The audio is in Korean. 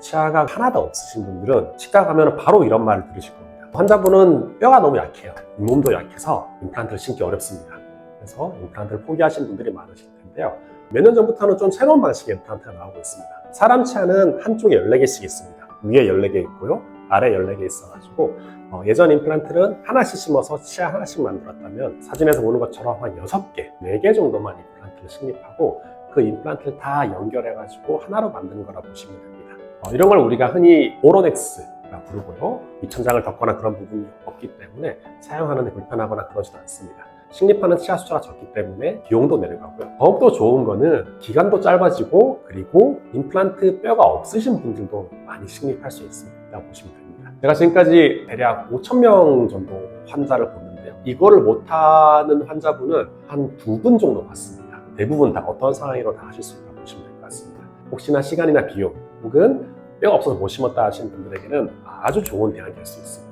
치아가 하나도 없으신 분들은 치과 가면 바로 이런 말을 들으실 겁니다. 환자분은 뼈가 너무 약해요. 잇몸도 약해서 임플란트를 신기 어렵습니다. 그래서 임플란트를 포기하신 분들이 많으실 텐데요. 몇 년 전부터는 좀 새로운 방식의 임플란트가 나오고 있습니다. 사람 치아는 한쪽에 14개씩 있습니다. 위에 14개 있고요. 아래 14개 있어가지고 어, 예전 임플란트는 하나씩 심어서 치아 하나씩 만들었다면 사진에서 보는 것처럼 한 6개, 4개 정도만 임플란트를 식립하고 그 임플란트를 다 연결해가지고 하나로 만드는 거라 보시면 됩니다. 어, 이런 걸 우리가 흔히 오로넥스라 부르고요. 입천장을 덮거나 그런 부분이 없기 때문에 사용하는 데 불편하거나 그러지도 않습니다. 식립하는 치아 숫자가 적기 때문에 비용도 내려가고요. 더욱더 좋은 거는 기간도 짧아지고 그리고 임플란트 뼈가 없으신 분들도 많이 식립할 수 있습니다. 보시면 됩니다. 제가 지금까지 대략 5천 명 정도 환자를 봤는데요. 이거를 못하는 환자분은 한 두 분 정도 봤습니다. 대부분 다 어떤 상황으로 다 하실 수 있다고 보시면 될 것 같습니다. 혹시나 시간이나 비용 혹은 뼈가 없어서 못 심었다 하시는 분들에게는 아주 좋은 대안이 될 수 있습니다.